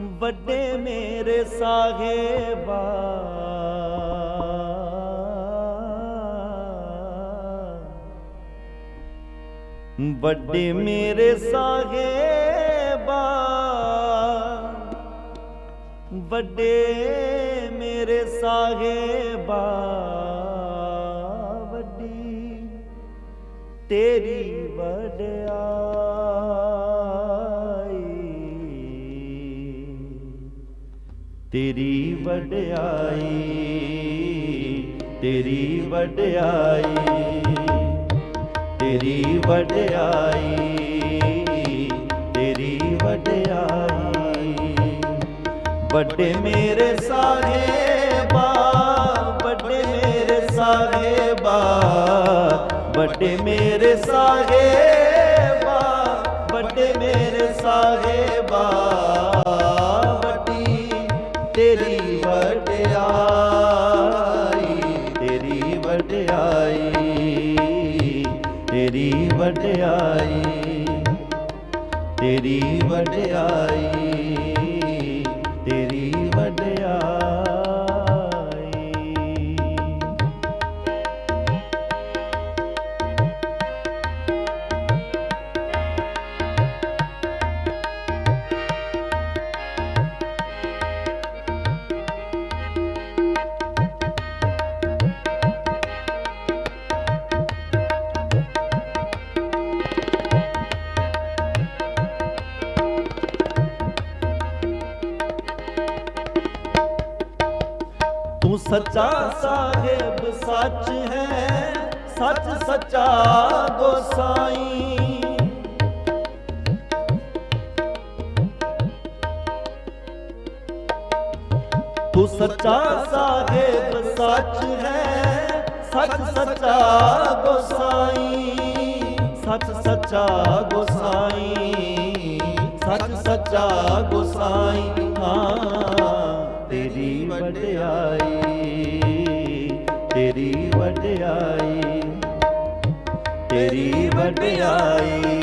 ਵੱਡੇ ਮੇਰੇ ਸਾਹਿਬਾ। ਵੱਡੇ ਮੇਰੇ ਸਾਹਿਬਾ। ਵੱਡੇ ਮੇਰੇ ਸਾਹਿਬਾ। ਵੱਡੀ ਤੇਰੀ ਵਡਿਆਈ ਤੇਰੀ ਵਡਿਆਈ ਤੇਰੀ ਵਡਿਆਈ ਤੇਰੀ ਵਡਿਆਈ ਤੇਰੀ ਵਡਿਆਈ। ਵੱਡੇ ਮੇਰੇ ਸਾਰੇ ਬਾ ਵੱਡੇ ਮੇਰੇ ਸਾਹਿਬਾ, ਵੱਡੇ ਮੇਰੇ ਸਾਰੇ ਵਡਿਆਈ ਤੇਰੀ ਵਡਿਆਈ ਤੇਰੀ ਵਡਿਆਈ। ਸੱਚਾ ਸਾਹਿਬ ਸੱਚ ਹੈ, ਸੱਚ ਸੱਚਾ ਗੋਸਾਈ ਤੂੰ ਸੱਚਾ ਸਾਹਿਬ ਸੱਚ ਹੈ, ਸੱਚ ਸੱਚਾ ਗੋਸਾਈ ਸੱਚ ਸੱਚਾ ਗੋਸਾਈ ਸੱਚ ਸੱਚਾ ਗੋਸਾਈ ਹਾਂ, ਤੇਰੀ ਵਡਿਆਈ। ਤੇਰੀ ਵਡਿਆਈ ਤੇਰੀ ਵਡਿਆਈ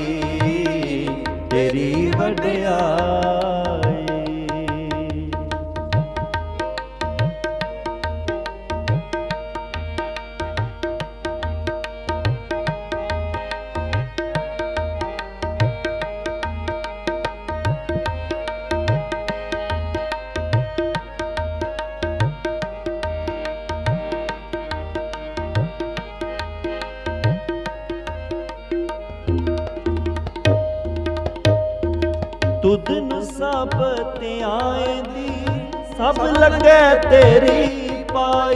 ਤੇਰੀ ਵਡਿਆਈ। ਤੁਧ ਨੂੰ ਸਭ ਧਿਆਏ ਦੀ ਸਭ ਲੱਗੇ ਤੇਰੀ ਪਾਈ।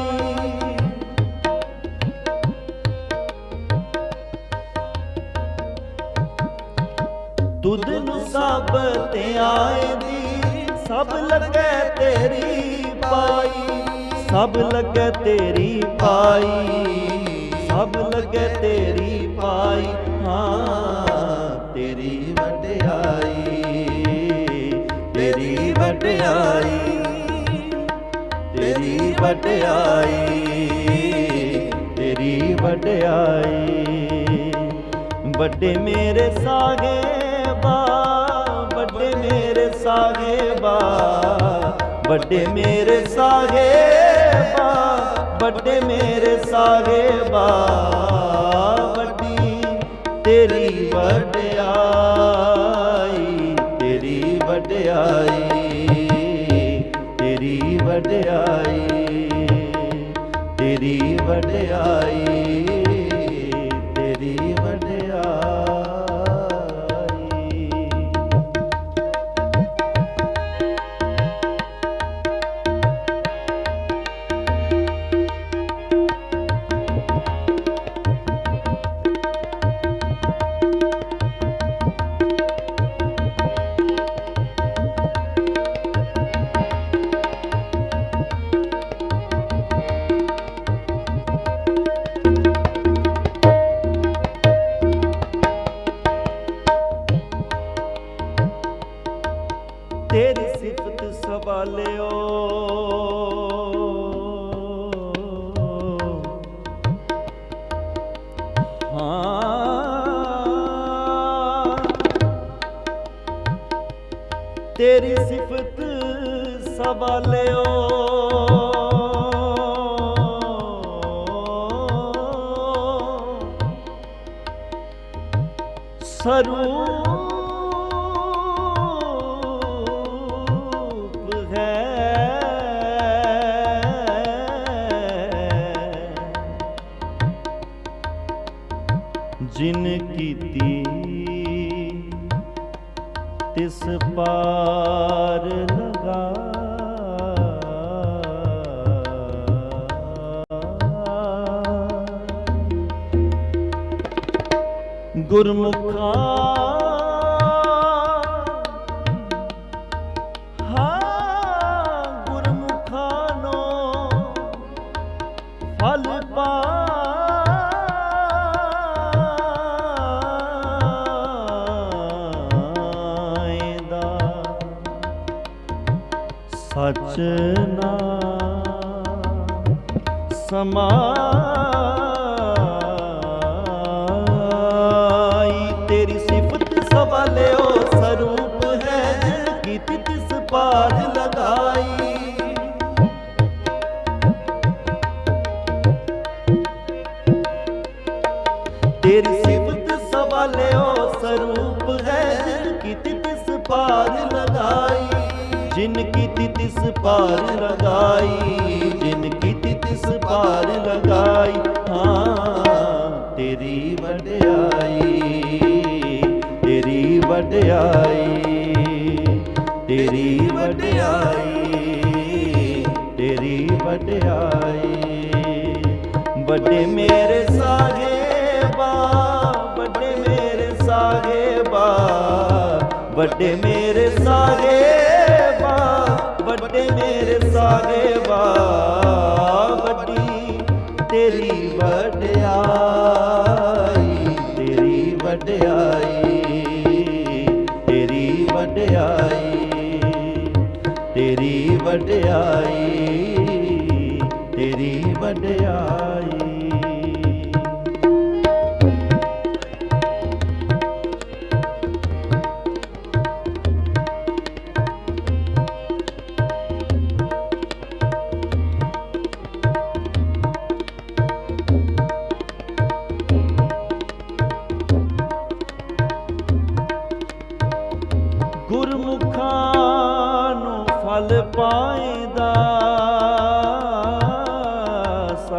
ਤੁਧ ਨੂੰ ਸਭ ਧਿਆਏ ਦੀ ਸਭ ਲੱਗੇ ਤੇਰੀ ਪਾਈ। ਸਭ ਲੱਗੇ ਤੇਰੀ ਪਾਈ, ਸਭ ਲੱਗੇ ਤੇਰੀ ਪਾਈ। ਹਾਂ, ਤੇਰੀ ਵਡਿਆਈ। ਤੇਰੀ ਵਡਿਆਈ ਤੇਰੀ ਵਡਿਆਈ ਤੇਰੀ ਵਡਿਆਈ। ਵੱਡੇ ਮੇਰੇ ਸਾਹਿਬਾ ਵੱਡੇ ਮੇਰੇ ਸਾਹਿਬਾ ਵੱਡੇ ਮੇਰੇ ਸਾਹਿਬਾ ਵੱਡੇ ਮੇਰੇ ਸਾਹਿਬਾ ਵੱਡੀ ਤੇਰੀ ਵਡਿਆਈ। ਤੇਰੀ ਵਡਿਆਈ ਤੇਰੀ ਸਿਫਤ ਸਵਾਲਿਓ। ਹਾਂ। ਤੇਰੀ ਸਿਫਤ ਸਵਾਲਿਓ। ਸਰੂ ਗੁਰਮੁਖਾ। ਹਾਂ ਗੁਰਮੁਖਾਂ ਨੂੰ ਫਲ ਪਾਏਦਾ। ਸਚ ਸਮਾਈ ਜਿਨ ਕੀਤੀ ਤਿਸ ਪਾਰ ਲਗਾਈ, ਜਿਨ ਕੀਤੀ ਤਿਸ ਪਾਰ ਲਗਾਈ, ਹਾਂ, ਤੇਰੀ ਵਡਿਆਈ ਤੇਰੀ ਵਡਿਆਈ ਤੇਰੀ ਵਡਿਆਈ ਤੇਰੀ ਵਡਿਆਈ। ਵੱਡੇ ਮੇਰੇ ਸਾਹਿਬਾ, ਵੱਡੇ ਮੇਰੇ ਸਾਹਿਬਾ, ਵੱਡੇ ਮੇਰੇ ਸਾਹਿਬਾ ਵੱਡੇ ਮੇਰੇ ਸਾਹਿਬਾ ਵੱਡੀ ਤੇਰੀ ਵਡਿਆਈ ਤੇਰੀ ਵਡਿਆਈ ਤੇਰੀ ਵਡਿਆਈ ਤੇਰੀ ਵਡਿਆਈ ਤੇਰੀ ਵਡਿਆਈ।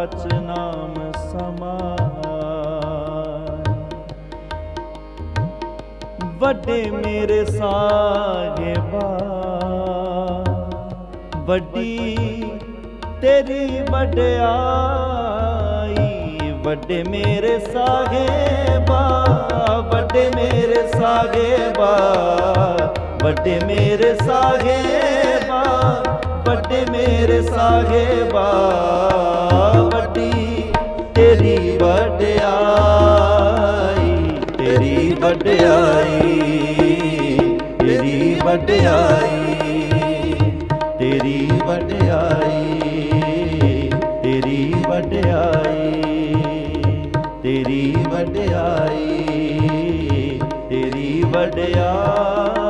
ਸਚ ਨਾਮ ਸਮਾਏ ਵੱਡੇ ਮੇਰੇ ਸਾਹਿਬਾ ਵੱਡੀ ਤੇਰੀ ਵਡਿਆਈ। ਵੱਡੇ ਮੇਰੇ ਸਾਹਿਬਾ ਵੱਡੇ ਮੇਰੇ ਸਾਹਿਬਾ ਵੱਡੇ ਮੇਰੇ ਸਾਹਿਬਾ ਵੱਡੇ ਮੇਰੇ ਸਾਹਿਬਾ ਵੱਡੀ ਤੇਰੀ ਵਡਿਆਈ ਤੇਰੀ ਵਡਿਆਈ ਤੇਰੀ ਵਡਿਆਈ ਤੇਰੀ ਵਡਿਆਈ ਤੇਰੀ ਵਡਿਆਈ ਤੇਰੀ ਵਡਿਆਈ ਤੇਰੀ ਵਡਿਆਈ